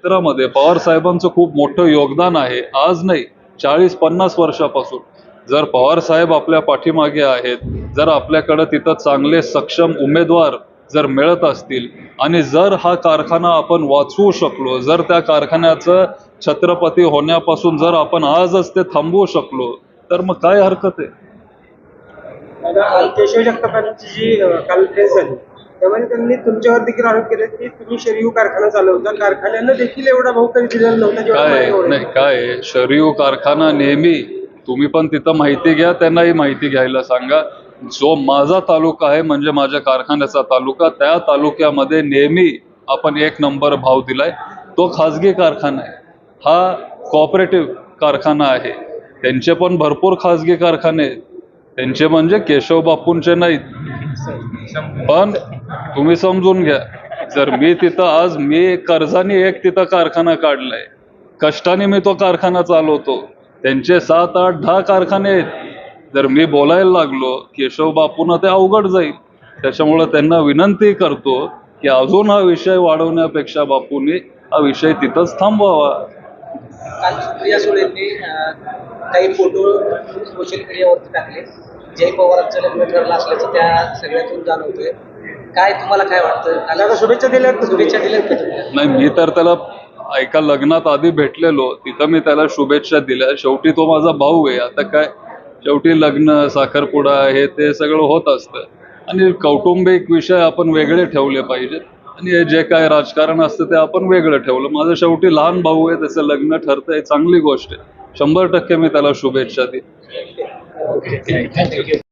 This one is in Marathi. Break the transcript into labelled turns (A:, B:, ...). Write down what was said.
A: क्षेत्रामध्ये पवार साहेबांचं खूप मोठं योगदान आहे. आज नाही चाळीस पन्नास वर्षापासून. जर पवार साहेब आपल्या पाठीमागे आहेत जर आपल्याकडं तिथं चांगले सक्षम उमेदवार जर मिळत असतील आणि जर हा कारखाना आपण वाचवू शकलो जर त्या कारखान्याचं छत्रपती होण्यापासून जर आपण आजच ते थांबवू शकलो तर मग काय हरकत आहे?
B: केशव जी काल प्रेस झाली त्यामध्ये त्यांनी तुमच्यावर देखील आरोप केले की तुम्ही शरीव कारखाना चालवता. कारखान्यानं देखील एवढा भाव कधी दिलेला नव्हता जेवढा
A: काय. नाही काय? शरीव कारखाना नेहमी तुम्ही पण तिथं माहिती घ्या त्यांनाही माहिती घ्यायला सांगा. जो माझा तालुका आहे म्हणजे माझ्या कारखान्याचा तालुका त्या तालुक्यामध्ये नेहमी आपण एक नंबर भाव दिलाय. तो खाजगी कारखाना आहे. हा कॉपरेटिव्ह कारखाना आहे. त्यांचे पण भरपूर खाजगी कारखाने आहेत. त्यांचे म्हणजे केशव बापूंचे नाहीत. पण तुम्ही समजून घ्या जर मी तिथं आज मी कर्जाने एक तिथं कारखाना काढलाय. कष्टाने मी तो कारखाना चालवतो. त्यांचे सात आठ दहा कारखाने आहेत. जर मी बोलायला लागलो केशव बापूंना ते अवघड जाईल. त्याच्यामुळं त्यांना विनंती करतो की अजून हा विषय वाढवण्यापेक्षा बापूंनी हा विषय तिथंच थांबवावा.
C: काल सुप्रिया सुळेंनी काही फोटो सोशल मीडियावरती टाकले. जय पवारांचं लग्न ठरलं असल्याचं त्या सगळ्यातून जाणवतंय. काय तुम्हाला काय वाटतं?
B: आता शुभेच्छा दिल्यात का
C: शुभेच्छा दिल्यात का तुम्ही?
A: नाही मी तर त्याला एका लग्नात आधी भेटलेलो. तिथं मी त्याला शुभेच्छा दिल्या. शेवटी तो माझा भाऊ आहे. आता काय? शेवटी लग्न साखरपुडा हे ते सगळं होत असतं. आणि कौटुंबिक विषय आपण वेगळे ठेवले पाहिजेत. आणि हे जे काय राजकारण असतं ते आपण वेगळं ठेवलं. माझं शेवटी लहान भाऊ आहे. त्याचं लग्न ठरतंय. चांगली गोष्ट आहे. शंभर टक्के मी त्याला शुभेच्छा देईन